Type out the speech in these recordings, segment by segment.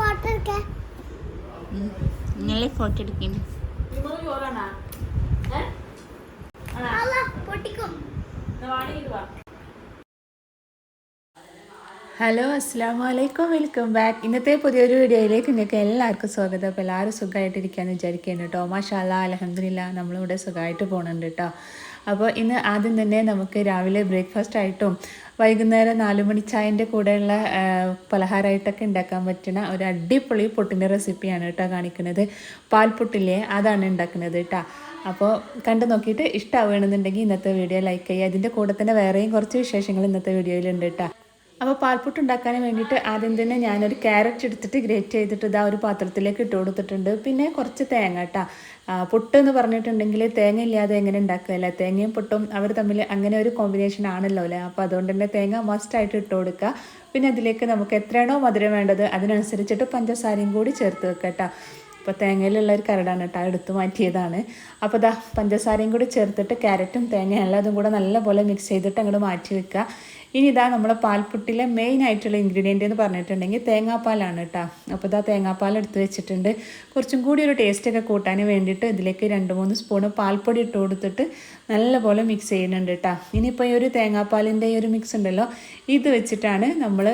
Photo എടുക്കാൻ നിങ്ങളെ photo വാ. ഹലോ അസ്സാം വലൈക്കും വെൽക്കം ബാക്ക്. ഇന്നത്തെ പുതിയൊരു വീഡിയോയിലേക്ക് നിങ്ങൾക്ക് എല്ലാവർക്കും സ്വാഗതം. അപ്പോൾ എല്ലാവരും സുഖമായിട്ടിരിക്കാമെന്ന് വിചാരിക്കുന്നു കേട്ടോ. മാഷാല്ല അലഹമില്ല നമ്മളിവിടെ സുഖമായിട്ട് പോകുന്നുണ്ട് കേട്ടോ. അപ്പോൾ ഇന്ന് ആദ്യം തന്നെ നമുക്ക് രാവിലെ ബ്രേക്ക്ഫാസ്റ്റ് ആയിട്ടും വൈകുന്നേരം നാല് മണി ചായന്റെ കൂടെയുള്ള പലഹാരമായിട്ടൊക്കെ ഉണ്ടാക്കാൻ പറ്റുന്ന ഒരു അടിപൊളി പൊട്ടിന്റെ റെസിപ്പിയാണ് കേട്ടോ കാണിക്കുന്നത്. പാൽപ്പൊട്ടില്ലേ അതാണ് ഉണ്ടാക്കുന്നത് കേട്ടോ. അപ്പോൾ കണ്ടു നോക്കിയിട്ട് ഇഷ്ടമാവുകയാണെന്നുണ്ടെങ്കിൽ ഇന്നത്തെ വീഡിയോ ലൈക്ക് ചെയ്യുക. ഇതിന്റെ കൂടെ തന്നെ വേറെയും കുറച്ച് വിശേഷങ്ങൾ ഇന്നത്തെ വീഡിയോയിലുണ്ട് കേട്ടോ. അപ്പോൾ പാൽപ്പൊട്ട് ഉണ്ടാക്കാൻ വേണ്ടിയിട്ട് ആദ്യം തന്നെ ഞാനൊരു ക്യാരറ്റ് എടുത്തിട്ട് ഗ്രേറ്റ് ചെയ്തിട്ട് ഇതാ ഒരു പാത്രത്തിലേക്ക് ഇട്ട് കൊടുത്തിട്ടുണ്ട്. പിന്നെ കുറച്ച് തേങ്ങ കേട്ടോ. പുട്ട് എന്ന് പറഞ്ഞിട്ടുണ്ടെങ്കിൽ തേങ്ങ ഇല്ലാതെ എങ്ങനെ ഉണ്ടാക്കുകയല്ല? തേങ്ങയും പുട്ടും അവർ തമ്മിൽ അങ്ങനെ ഒരു കോമ്പിനേഷൻ ആണല്ലോ അല്ലേ? അപ്പോൾ അതുകൊണ്ട് തന്നെ തേങ്ങ മസ്റ്റായിട്ട് ഇട്ട് കൊടുക്കുക. പിന്നെ അതിലേക്ക് നമുക്ക് എത്രയാണോ മധുരം വേണ്ടത് അതിനനുസരിച്ചിട്ട് പഞ്ചസാരയും കൂടി ചേർത്ത് വെക്കുക കേട്ടോ. അപ്പോൾ തേങ്ങയിലുള്ള ഒരു കരടാണ് കേട്ടോ എടുത്തു മാറ്റിയതാണ്. അപ്പോൾ ഇതാ പഞ്ചസാരയും കൂടി ചേർത്തിട്ട് ക്യാരറ്റും തേങ്ങയും എല്ലാതും കൂടെ നല്ലപോലെ മിക്സ് ചെയ്തിട്ട് അങ്ങോട്ട് മാറ്റി വെക്കുക. ഇനി ഇതാ നമ്മളെ പാൽപ്പുട്ടിലെ മെയിൻ ആയിട്ടുള്ള ഇൻഗ്രീഡിയന്റ് എന്ന് പറഞ്ഞിട്ടുണ്ടെങ്കിൽ തേങ്ങാപ്പാലാണ് കേട്ടോ അപ്പോൾ ഇതാ തേങ്ങാപ്പാൽ എടുത്ത് വെച്ചിട്ടുണ്ട്. കുറച്ചും കൂടി ഒരു ടേസ്റ്റൊക്കെ കൂട്ടാൻ വേണ്ടിയിട്ട് ഇതിലേക്ക് രണ്ട് മൂന്ന് സ്പൂണ് പാൽപ്പൊടി ഇട്ട് കൊടുത്തിട്ട് നല്ലപോലെ മിക്സ് ചെയ്യുന്നുണ്ട് കേട്ടോ ഇനിയിപ്പോൾ ഈ ഒരു തേങ്ങാപ്പാലിന്റെ ഈ ഒരു മിക്സ് ഉണ്ടല്ലോ ഇത് വെച്ചിട്ടാണ് നമ്മൾ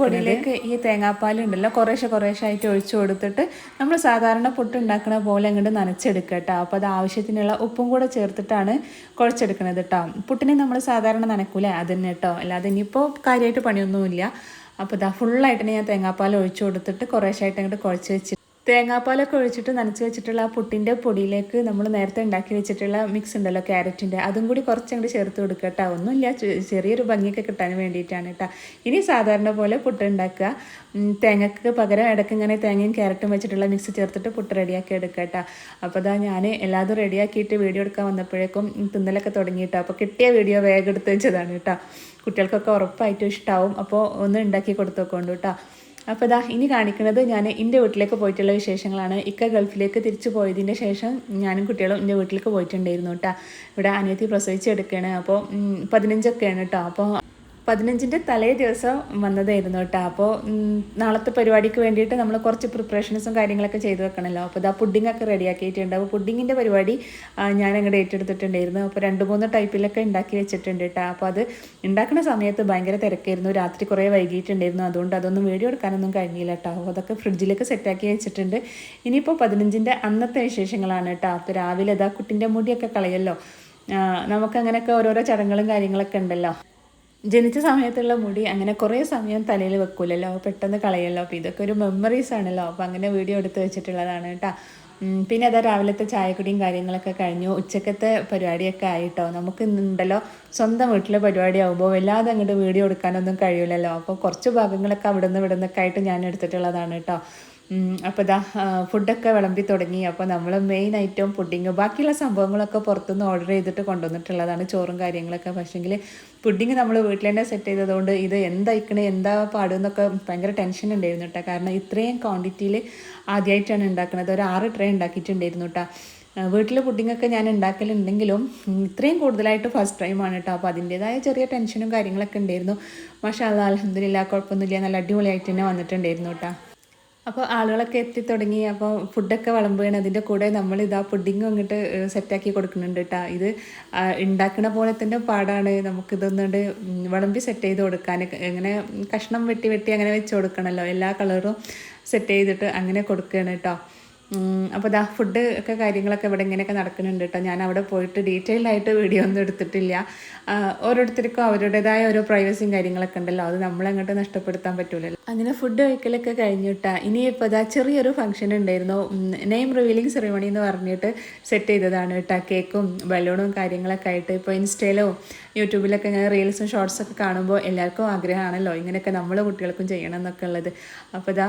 പൊടിയിലേക്ക് ഈ തേങ്ങാപ്പാൽ ഉണ്ടല്ലോ കുറേശ്ശെ കുറേശ്ശെ ആയിട്ട് ഒഴിച്ചു കൊടുത്തിട്ട് നമ്മൾ സാധാരണ പുട്ട് ഉണ്ടാക്കുന്ന പോലെ അങ്ങോട്ട് നനച്ചെടുക്കുക കേട്ടോ അപ്പോൾ അത് ആവശ്യത്തിനുള്ള ഉപ്പും കൂടെ ചേർത്തിട്ടാണ് കുഴച്ചെടുക്കുന്നത് കേട്ടോ പുട്ടിനെ നമ്മൾ സാധാരണ നനക്കൂലേ? അത് തന്നെ കേട്ടോ അല്ലാതെ ഇനിയിപ്പോൾ കാര്യമായിട്ട് പണിയൊന്നുമില്ല. അപ്പോൾ ഇതാ ഫുള്ളായിട്ട് ഞാൻ തേങ്ങാപ്പാൽ ഒഴിച്ചു കൊടുത്തിട്ട് കുറേശ്ശായിട്ട് അങ്ങോട്ട് കുഴച്ച് വെച്ച് തേങ്ങാപ്പാലൊക്കെ ഒഴിച്ചിട്ട് നനച്ച് വെച്ചിട്ടുള്ള ആ പുട്ടിന്റെ പൊടിയിലേക്ക് നമ്മൾ നേരത്തെ ഉണ്ടാക്കി വെച്ചിട്ടുള്ള മിക്സ് ഉണ്ടല്ലോ ക്യാരറ്റിന്റെ അതും കൂടി കുറച്ചങ്ങോട്ട് ചേർത്ത് കൊടുക്കുക കേട്ടോ ഒന്നുമില്ല. ചെറിയൊരു ഭംഗിയൊക്കെ കിട്ടാൻ വേണ്ടിയിട്ടാണ് കേട്ടോ ഇനി സാധാരണ പോലെ പുട്ട് ഉണ്ടാക്കുക. തേങ്ങക്ക് പകരം ഇടയ്ക്ക് ഇങ്ങനെ തേങ്ങയും ക്യാരറ്റും വെച്ചിട്ടുള്ള മിക്സ് ചേർത്തിട്ട് പുട്ട് റെഡിയാക്കി എടുക്കുക കേട്ടോ അപ്പോൾ അതാ ഞാൻ എല്ലാതും റെഡിയാക്കിയിട്ട് വീഡിയോ എടുക്കാൻ വന്നപ്പോഴേക്കും തിന്നലൊക്കെ തുടങ്ങിയിട്ടോ അപ്പോൾ കിട്ടിയ വീഡിയോ വേഗം എടുത്ത് വെച്ചതാണ് കേട്ടോ കുട്ടികൾക്കൊക്കെ ഉറപ്പായിട്ടും ഇഷ്ടമാവും അപ്പോൾ ഒന്ന് ഉണ്ടാക്കി കൊടുത്തോക്കൊണ്ട് കേട്ടോ അപ്പോൾ ഇതാ ഇനി കാണിക്കുന്നത് ഞാൻ എന്റെ വീട്ടിലേക്ക് പോയിട്ടുള്ള വിശേഷങ്ങളാണ്. ഇക്ക ഗൾഫിലേക്ക് തിരിച്ചു പോയതിന്റെ ശേഷം ഞാനും കുട്ടികളും എന്റെ വീട്ടിലേക്ക് പോയിട്ടുണ്ടായിരുന്നു കേട്ടോ ഇവിടെ അനിയത്തി പ്രസവിച്ചെടുക്കുകയാണ് അപ്പോൾ പതിനഞ്ചൊക്കെയാണ് കേട്ടോ അപ്പോൾ പതിനഞ്ചിന്റെ തലേ ദിവസം വന്നതായിരുന്നു കേട്ടോ. അപ്പോൾ നാളത്തെ പരിപാടിക്ക് വേണ്ടിയിട്ട് നമ്മൾ കുറച്ച് പ്രിപ്പറേഷൻസും കാര്യങ്ങളൊക്കെ ചെയ്തു വെക്കണമല്ലോ അപ്പോൾ ഇതാ പുഡിങ്ങൊക്കെ റെഡിയാക്കിയിട്ടുണ്ട് അപ്പോൾ പുഡിങ്ങിന്റെ പരിപാടി ഞാൻ അങ്ങോട്ട് ഏറ്റെടുത്തിട്ടുണ്ടായിരുന്നു. അപ്പോൾ രണ്ട് മൂന്ന് ടൈപ്പിലൊക്കെ ഉണ്ടാക്കി വെച്ചിട്ടുണ്ട് കേട്ടോ. അപ്പോൾ അത് ഉണ്ടാക്കുന്ന സമയത്ത് ഭയങ്കര തിരക്കായിരുന്നു. രാത്രി കുറേ വൈകിട്ടുണ്ടായിരുന്നു. അതുകൊണ്ട് അതൊന്നും വീഡിയോ എടുക്കാനൊന്നും കഴിഞ്ഞില്ല കേട്ടോ. അപ്പോൾ അതൊക്കെ ഫ്രിഡ്ജിലേക്ക് സെറ്റാക്കി വെച്ചിട്ടുണ്ട്. ഇനിയിപ്പോൾ പതിനഞ്ചിന്റെ അന്നത്തെ വിശേഷങ്ങളാണ് കേട്ടോ. അപ്പോൾ രാവിലെ ഇതാ കുട്ടിന്റെ മുടിയൊക്കെ കളയല്ലോ. നമുക്കങ്ങനെയൊക്കെ ഓരോരോ ചടങ്ങുകളും കാര്യങ്ങളൊക്കെ ഉണ്ടല്ലോ. ജനിച്ച സമയത്തുള്ള മുടി അങ്ങനെ കുറേ സമയം തലയിൽ വെക്കൂലല്ലോ പെട്ടെന്ന് കളയല്ലോ അപ്പോൾ ഇതൊക്കെ ഒരു മെമ്മറീസ് ആണല്ലോ. അപ്പോൾ അങ്ങനെ വീഡിയോ എടുത്ത് വെച്ചിട്ടുള്ളതാണ് കേട്ടോ. പിന്നെ അതാ രാവിലത്തെ ചായക്കുടിയും കാര്യങ്ങളൊക്കെ കഴിഞ്ഞു. ഉച്ചക്കത്തെ പരിപാടിയൊക്കെ ആയിട്ടോ. നമുക്ക് ഇന്നുണ്ടല്ലോ സ്വന്തം വീട്ടിലെ പരിപാടി ആകുമ്പോൾ വല്ലാതെ അങ്ങോട്ട് വീഡിയോ എടുക്കാനൊന്നും കഴിയില്ലല്ലോ അപ്പോൾ കുറച്ച് ഭാഗങ്ങളൊക്കെ അവിടെ നിന്ന് ഇവിടെ നിന്നൊക്കെ ആയിട്ട് ഞാൻ എടുത്തിട്ടുള്ളതാണ് കേട്ടോ. അപ്പോൾ ഇതാ ഫുഡൊക്കെ വിളമ്പി തുടങ്ങി. അപ്പോൾ നമ്മൾ മെയിൻ ഐറ്റം പുഡിങ് ബാക്കിയുള്ള സംഭവങ്ങളൊക്കെ പുറത്തുനിന്ന് ഓർഡർ ചെയ്തിട്ട് കൊണ്ടുവന്നിട്ടുള്ളതാണ് ചോറും കാര്യങ്ങളൊക്കെ. പക്ഷേങ്കിൽ പുഡിങ് നമ്മൾ വീട്ടിൽ തന്നെ സെറ്റ് ചെയ്തതുകൊണ്ട് ഇത് എന്തായിക്കണേ എന്താ പാടുന്നൊക്കെ ഭയങ്കര ടെൻഷൻ ഉണ്ടായിരുന്നു കേട്ടോ കാരണം ഇത്രയും ക്വാണ്ടിറ്റിയിൽ ആദ്യമായിട്ടാണ് ഉണ്ടാക്കുന്നത് ഒരു ആറ് ട്രേ ഉണ്ടാക്കിയിട്ടുണ്ടായിരുന്നു കേട്ടോ വീട്ടിൽ പുഡിങ്ങൊക്കെ ഞാൻ ഉണ്ടാക്കലുണ്ടെങ്കിലും ഇത്രയും കൂടുതലായിട്ട് ഫസ്റ്റ് ടൈമാണ് കേട്ടോ അപ്പോൾ അതിന്റേതായ ചെറിയ ടെൻഷനും കാര്യങ്ങളൊക്കെ ഉണ്ടായിരുന്നു. മാഷാ അല്ലാ അലഹമില്ല കുഴപ്പമൊന്നുമില്ല. നല്ല അടിപൊളിയായിട്ട് തന്നെ വന്നിട്ടുണ്ടായിരുന്നു കേട്ടോ അപ്പോൾ ആളുകളൊക്കെ എത്തി തുടങ്ങി അപ്പോൾ ഫുഡൊക്കെ വിളമ്പുകയാണ്. അതിന്റെ കൂടെ നമ്മൾ ഇതാ പുഡിങ്ങും അങ്ങോട്ട് സെറ്റാക്കി കൊടുക്കുന്നുണ്ട് കേട്ടോ ഇത് ഉണ്ടാക്കുന്ന പോലെ തന്നെ പാടാണ്. നമുക്കിതൊന്നുകൊണ്ട് വിളമ്പി സെറ്റ് ചെയ്ത് കൊടുക്കാൻ. ഇങ്ങനെ കഷ്ണം വെട്ടി വെട്ടി അങ്ങനെ വെച്ച് കൊടുക്കണമല്ലോ എല്ലാ കളറും സെറ്റ് ചെയ്തിട്ട് അങ്ങനെ കൊടുക്കുകയാണ് കേട്ടോ അപ്പോൾ ദാ ഫുഡ് ഒക്കെ കാര്യങ്ങളൊക്കെ ഇവിടെ ഇങ്ങനെയൊക്കെ നടക്കുന്നുണ്ട് കേട്ടോ ഞാൻ അവിടെ പോയിട്ട് ഡീറ്റെയിൽ ആയിട്ട് വീഡിയോ ഒന്നും എടുത്തിട്ടില്ല. ഓരോരുത്തർക്കും അവരുടേതായ ഓരോ പ്രൈവസിയും കാര്യങ്ങളൊക്കെ ഉണ്ടല്ലോ. അത് നമ്മളങ്ങോട്ട് നഷ്ടപ്പെടുത്താൻ പറ്റൂലല്ലോ. അങ്ങനെ ഫുഡ് കഴിക്കലൊക്കെ കഴിഞ്ഞിട്ടാ ഇനിയിപ്പോൾ ഇതാ ചെറിയൊരു ഫംഗ്ഷൻ ഉണ്ടായിരുന്നു. നെയിം റിവീലിംഗ് സെറിമണി എന്ന് പറഞ്ഞിട്ട് സെറ്റ് ചെയ്തതാണ് കേട്ടോ കേക്കും ബലൂണും കാര്യങ്ങളൊക്കെ ആയിട്ട് ഇപ്പോൾ ഇൻസ്റ്റയിലോ യൂട്യൂബിലൊക്കെ ഇങ്ങനെ റീൽസും ഷോർട്സ് ഒക്കെ കാണുമ്പോൾ എല്ലാവർക്കും ആഗ്രഹമാണല്ലോ. ഇങ്ങനെയൊക്കെ നമ്മൾ കുട്ടികൾക്കും ചെയ്യണം എന്നൊക്കെ ഉള്ളത്. അപ്പോൾ ഇതാ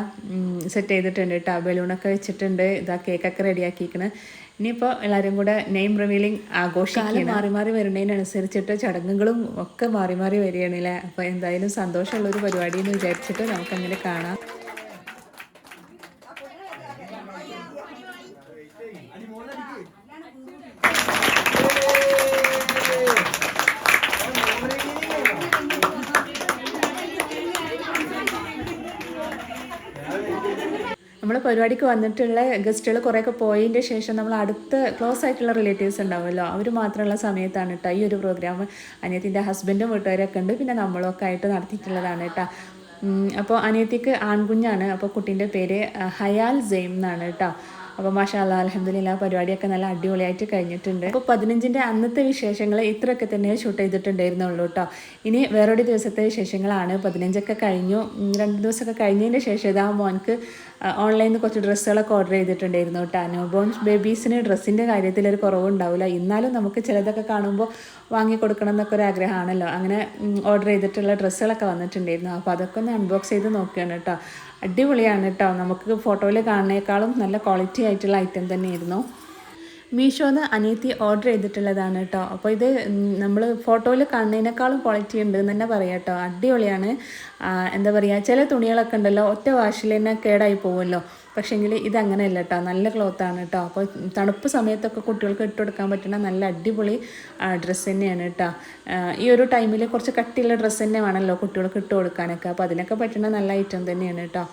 സെറ്റ് ചെയ്തിട്ടുണ്ട് കേട്ടോ ബലൂണൊക്കെ വെച്ചിട്ടുണ്ട്. ഇതാ കേക്കൊക്കെ റെഡിയാക്കിയിരിക്കണ്. ഇനിയിപ്പോൾ എല്ലാവരും കൂടെ നെയിം റിവീലിംഗ് ആഘോഷിക്കാലം മാറി മാറി വരുന്നതിനനുസരിച്ചിട്ട് ചടങ്ങുകളും ഒക്കെ മാറി മാറി വരികയാണല്ലേ അപ്പോൾ എന്തായാലും സന്തോഷമുള്ളൊരു പരിപാടി എന്ന് വിചാരിച്ചിട്ട് നമുക്കങ്ങനെ കാണാം. പരിപാടിക്ക് വന്നിട്ടുള്ള ഗസ്റ്റുകൾ കുറേയൊക്കെ പോയതിന്റെ ശേഷം നമ്മൾ അടുത്ത ക്ലോസ് ആയിട്ടുള്ള റിലേറ്റീവ്സ് ഉണ്ടാവുമല്ലോ. അവർ മാത്രമുള്ള സമയത്താണ് കേട്ടോ ഈ ഒരു പ്രോഗ്രാം അനിയത്തിന്റെ ഹസ്ബൻഡും വീട്ടുകാരൊക്കെ ഉണ്ട്. പിന്നെ നമ്മളൊക്കെ ആയിട്ട് നടത്തിയിട്ടുള്ളതാണ് കേട്ടോ അപ്പോൾ അനിയത്തിക്ക് ആൺകുഞ്ഞാണ്. അപ്പോൾ കുട്ടീന്റെ പേര് ഹയാൽ സെയിം എന്നാണ് കേട്ടോ അപ്പോൾ മാഷാ അല്ലാ അലഹമ്മദില്ല പരിപാടിയൊക്കെ നല്ല അടിപൊളിയായിട്ട് കഴിഞ്ഞിട്ടുണ്ട്. അപ്പോൾ പതിനഞ്ചിന്റെ അന്നത്തെ വിശേഷങ്ങൾ ഇത്രയൊക്കെ തന്നെ ഷൂട്ട് ചെയ്തിട്ടുണ്ടായിരുന്നുള്ളൂ കേട്ടോ ഇനി വേറൊരു ദിവസത്തെ വിശേഷങ്ങളാണ്. പതിനഞ്ചൊക്കെ കഴിഞ്ഞു. രണ്ട് ദിവസമൊക്കെ കഴിഞ്ഞതിന് ശേഷം ഇതാ മോൻക്ക് ഓൺലൈനിൽ നിന്ന് കുറച്ച് ഡ്രസ്സുകളൊക്കെ ഓർഡർ ചെയ്തിട്ടുണ്ടായിരുന്നു കേട്ടോ. ന്യൂ ബോൺ ബേബീസിന് ഡ്രസ്സിന്റെ കാര്യത്തിൽ ഒരു കുറവുണ്ടാവില്ല. എന്നാലും നമുക്ക് ചിലതൊക്കെ കാണുമ്പോൾ വാങ്ങി കൊടുക്കണം എന്നൊക്കെ ഒരു ആഗ്രഹമാണല്ലോ. അങ്ങനെ ഓർഡർ ചെയ്തിട്ടുള്ള ഡ്രസ്സുകളൊക്കെ വന്നിട്ടുണ്ടായിരുന്നു. അപ്പോൾ അതൊക്കെ ഒന്ന് അൺബോക്സ് ചെയ്ത് നോക്കുകയാണ് കേട്ടോ. അടിപൊളിയാണ് കേട്ടോ. നമുക്ക് ഫോട്ടോയിൽ കാണുന്നേക്കാളും നല്ല ക്വാളിറ്റി ആയിട്ടുള്ള ഐറ്റം തന്നെയായിരുന്നു. മീഷോന്ന് അനിയത്തി ഓർഡർ ചെയ്തിട്ടുള്ളതാണ് കേട്ടോ അപ്പോൾ ഇത് നമ്മൾ ഫോട്ടോയിൽ കാണുന്നതിനേക്കാളും ക്വാളിറ്റി ഉണ്ട് എന്ന് തന്നെ പറയാം കേട്ടോ അടിപൊളിയാണ്. എന്താ പറയുക ചില തുണികളൊക്കെ ഉണ്ടല്ലോ ഒറ്റ വാഷിൽ തന്നെ കേടായി പോകുമല്ലോ പക്ഷേങ്കിൽ ഇത് അങ്ങനെയല്ല കേട്ടോ നല്ല ക്ലോത്താണ് കേട്ടോ അപ്പോൾ തണുപ്പ് സമയത്തൊക്കെ കുട്ടികൾക്ക് ഇട്ട് കൊടുക്കാൻ പറ്റുന്ന നല്ല അടിപൊളി ഡ്രസ്സ് തന്നെയാണ് കേട്ടോ ഈ ഒരു ടൈമിൽ കുറച്ച് കട്ടിയുള്ള ഡ്രസ്സ് തന്നെ വേണമല്ലോ കുട്ടികൾക്ക് ഇട്ട് കൊടുക്കാനൊക്കെ. അപ്പോൾ അതിനൊക്കെ പറ്റുന്ന നല്ല ഐറ്റം തന്നെയാണ് കേട്ടോ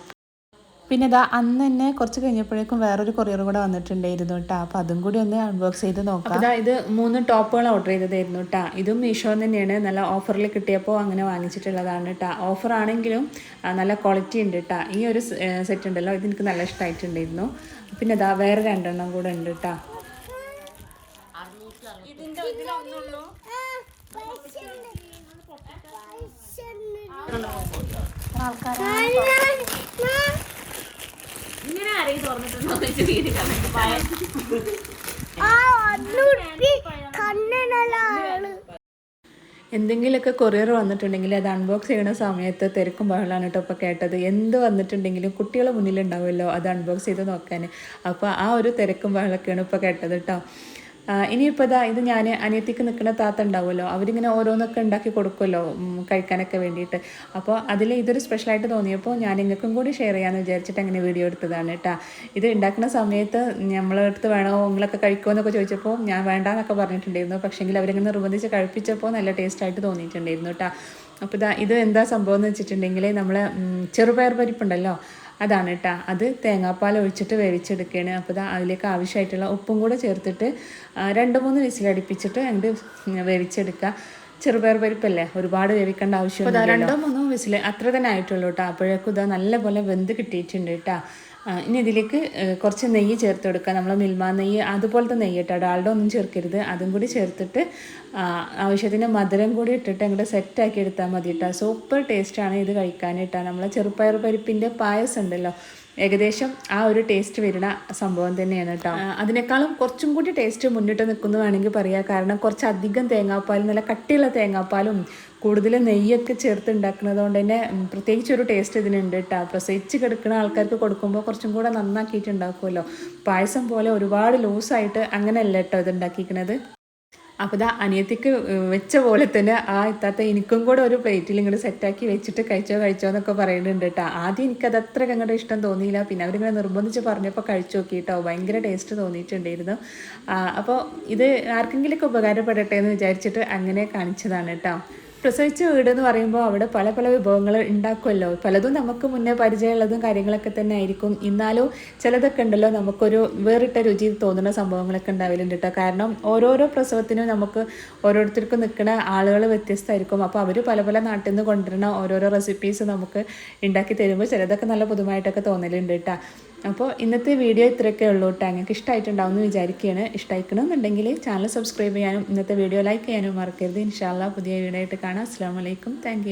പിന്നെ ഇതാ അന്ന് തന്നെ കുറച്ച് കഴിഞ്ഞപ്പോഴേക്കും വേറൊരു കൊറിയർ കൂടെ വന്നിട്ടുണ്ടായിരുന്നു കേട്ടോ അപ്പോൾ അതും കൂടി ഒന്ന് അൺബോക്സ് ചെയ്ത് നോക്കാം. ഇതാ ഇത് മൂന്ന് ടോപ്പുകൾ ഓർഡർ ചെയ്തതായിരുന്നു കേട്ടോ ഇതും മീഷോ തന്നെയാണ്. നല്ല ഓഫറിൽ കിട്ടിയപ്പോൾ അങ്ങനെ വാങ്ങിച്ചിട്ടുള്ളതാണ് കേട്ടോ ഓഫർ ആണെങ്കിലും നല്ല ക്വാളിറ്റി ഉണ്ട് കേട്ടോ ഈ ഒരു സെറ്റ് ഉണ്ടല്ലോ ഇത് എനിക്ക് നല്ല ഇഷ്ടമായിട്ടുണ്ടായിരുന്നു പിന്നെ ഇതാ വേറെ രണ്ടെണ്ണം കൂടെ ഉണ്ട് കേട്ടോ ഇങ്ങനെ ആരെയും തുറന്നിട്ടുണ്ടോ വീട് കണ്ടിട്ട്. എന്തെങ്കിലുമൊക്കെ കൊറിയർ വന്നിട്ടുണ്ടെങ്കിൽ അത് അൺബോക്സ് ചെയ്യുന്ന സമയത്ത് തിരക്കും ബഹളമാണ് കേട്ടോ ഇപ്പോൾ കേട്ടത്. എന്ത് വന്നിട്ടുണ്ടെങ്കിലും കുട്ടികളെ മുന്നിലുണ്ടാവുമല്ലോ അത് അൺബോക്സ് ചെയ്ത് നോക്കാൻ. അപ്പോൾ ആ ഒരു തിരക്കും ബഹളമൊക്കെയാണ് ഇപ്പോൾ കേട്ടത് കേട്ടോ. ഇനിയിപ്പോൾ ഇതാ ഇത് ഞാൻ അനിയത്തിക്ക് നിൽക്കുന്ന താത്ത ഉണ്ടാവുമല്ലോ. അവരിങ്ങനെ ഓരോന്നൊക്കെ ഉണ്ടാക്കി കൊടുക്കുമല്ലോ കഴിക്കാനൊക്കെ വേണ്ടിയിട്ട്. അപ്പോൾ അതിൽ ഇതൊരു സ്പെഷ്യലായിട്ട് തോന്നിയപ്പോൾ ഞാൻ നിങ്ങൾക്കും കൂടി ഷെയർ ചെയ്യാമെന്ന് വിചാരിച്ചിട്ട് അങ്ങനെ വീഡിയോ എടുത്തതാണ് കേട്ടോ ഇത് ഉണ്ടാക്കുന്ന സമയത്ത് നമ്മളെ അടുത്ത് വേണോ നിങ്ങളൊക്കെ കഴിക്കുമോ എന്നൊക്കെ ചോദിച്ചപ്പോൾ ഞാൻ വേണ്ടാന്നൊക്കെ പറഞ്ഞിട്ടുണ്ടായിരുന്നു. പക്ഷേങ്കിൽ അവരിങ്ങനെ നിർബന്ധിച്ച് കഴിപ്പിച്ചപ്പോൾ നല്ല ടേസ്റ്റായിട്ട് തോന്നിയിട്ടുണ്ടായിരുന്നു കേട്ടോ അപ്പോൾ ഇതാ ഇത് എന്താ സംഭവം എന്ന് വെച്ചിട്ടുണ്ടെങ്കിൽ നമ്മൾ ചെറുപയർ പരിപ്പുണ്ടല്ലോ അതാണ് കേട്ടോ അത് തേങ്ങാപ്പാൽ ഒഴിച്ചിട്ട് വേവിച്ചെടുക്കുകയാണ് അപ്പോൾ അതിലേക്ക് ആവശ്യമായിട്ടുള്ള ഉപ്പും കൂടെ ചേർത്തിട്ട് രണ്ട് മൂന്ന് വിസിലടിപ്പിച്ചിട്ട് അങ്ങോട്ട് വേവിച്ചെടുക്കുക ചെറുപയർ പരിപ്പല്ലേ? ഒരുപാട് വേവിക്കേണ്ട ആവശ്യം രണ്ടോ മൂന്നോ വിസിൽ അത്ര തന്നെ ആയിട്ടുള്ളൂ കേട്ടോ അപ്പോഴേക്കും ഇത് നല്ലപോലെ വെന്ത് കിട്ടിയിട്ടുണ്ട് കേട്ടോ ഇനി ഇതിലേക്ക് കുറച്ച് നെയ്യ് ചേർത്ത് കൊടുക്കുക. നമ്മൾ മിൽമ നെയ്യ് അതുപോലത്തെ നെയ്യ് കേട്ടോ ഡാൾഡ ഒന്നും ചേർക്കരുത്. അതും കൂടി ചേർത്തിട്ട് ആവശ്യത്തിന് മധുരം കൂടി ഇട്ടിട്ട് അങ്ങോട്ട് സെറ്റാക്കി എടുത്താൽ മതി കേട്ടോ സൂപ്പർ ടേസ്റ്റാണ് ഇത് കഴിക്കാനായിട്ടാണ് നമ്മളെ ചെറുപ്പയർ പരിപ്പിന്റെ പായസം ഉണ്ടല്ലോ ഏകദേശം ആ ഒരു ടേസ്റ്റ് വരുന്ന സംഭവം തന്നെയാണ് കേട്ടോ അതിനേക്കാളും കുറച്ചും കൂടി ടേസ്റ്റ് മുന്നിട്ട് നിൽക്കുന്നു വേണമെങ്കിൽ പറയാം. കാരണം കുറച്ചധികം തേങ്ങാപ്പാലും നല്ല കട്ടിയുള്ള തേങ്ങാപ്പാലും കൂടുതൽ നെയ്യൊക്കെ ചേർത്ത് ഉണ്ടാക്കുന്നത് കൊണ്ട് തന്നെ പ്രത്യേകിച്ച് ഒരു ടേസ്റ്റ് ഇതിനുണ്ട് കേട്ടോ പ്രസവിച്ച് കിടക്കുന്ന ആൾക്കാർക്ക് കൊടുക്കുമ്പോൾ കുറച്ചും കൂടെ നന്നാക്കിയിട്ട് ഉണ്ടാക്കുമല്ലോ പായസം പോലെ ഒരുപാട് ലൂസായിട്ട് അങ്ങനെയല്ല കേട്ടോ ഇത് ഉണ്ടാക്കിയിരിക്കുന്നത്. അപ്പോൾ ഇതാ അനിയത്തിക്ക് വെച്ച പോലെ തന്നെ ആ ഇത്താത്ത എനിക്കും കൂടെ ഒരു പ്ലേറ്റിൽ ഇങ്ങോട്ട് സെറ്റാക്കി വെച്ചിട്ട് കഴിച്ചോ കഴിച്ചോ എന്നൊക്കെ പറയുന്നുണ്ട് കേട്ടോ ആദ്യം എനിക്കത് അത്ര അങ്ങോട്ട് ഇഷ്ടം തോന്നിയില്ല. പിന്നെ അവരിങ്ങനെ നിർബന്ധിച്ച് പറഞ്ഞപ്പോൾ കഴിച്ചു നോക്കി കേട്ടോ ഭയങ്കര ടേസ്റ്റ് തോന്നിയിട്ടുണ്ടായിരുന്നു. അപ്പോൾ ഇത് ആർക്കെങ്കിലുമൊക്കെ ഉപകാരപ്പെടട്ടെ എന്ന് വിചാരിച്ചിട്ട് അങ്ങനെ കാണിച്ചതാണ് കേട്ടോ പ്രസവിച്ച വീട് എന്ന് പറയുമ്പോൾ അവിടെ പല പല വിഭവങ്ങൾ ഉണ്ടാക്കുമല്ലോ പലതും നമുക്ക് മുന്നേ പരിചയമുള്ളതും കാര്യങ്ങളൊക്കെ തന്നെ ആയിരിക്കും. എന്നാലും ചിലതൊക്കെ ഉണ്ടല്ലോ നമുക്കൊരു വേറിട്ട രുചി തോന്നുന്ന സംഭവങ്ങളൊക്കെ ഉണ്ടാവില്ലുണ്ട് കേട്ടോ കാരണം ഓരോരോ പ്രസവത്തിനും നമുക്ക് ഓരോരുത്തർക്കും നിൽക്കുന്ന ആളുകൾ വ്യത്യസ്തമായിരിക്കും. അപ്പോൾ അവർ പല പല നാട്ടിൽ നിന്ന് കൊണ്ടുവരുന്ന ഓരോരോ റെസിപ്പീസ് നമുക്ക് ഉണ്ടാക്കി തരുമ്പോൾ ചിലതൊക്കെ നല്ല പുതുമായിട്ടൊക്കെ തോന്നലുണ്ട് കേട്ടോ അപ്പോൾ ഇന്നത്തെ വീഡിയോ ഇത്രയൊക്കെ ഉള്ളൂ കേട്ടോ. നിങ്ങൾക്ക് ഇഷ്ടമായിട്ടുണ്ടാവും എന്ന് വിചാരിക്കുകയാണ്. ഇഷ്ടമായിക്കണമെന്നുണ്ടെങ്കിൽ ചാനൽ സബ്സ്ക്രൈബ് ചെയ്യാനും ഇന്നത്തെ വീഡിയോ ലൈക്ക് ചെയ്യാനും മറക്കരുത്. ഇൻഷാല്ല പുതിയ വീഡിയോ ആയിട്ട് കാണാം. അസ്സാം വലൈക്കും താങ്ക്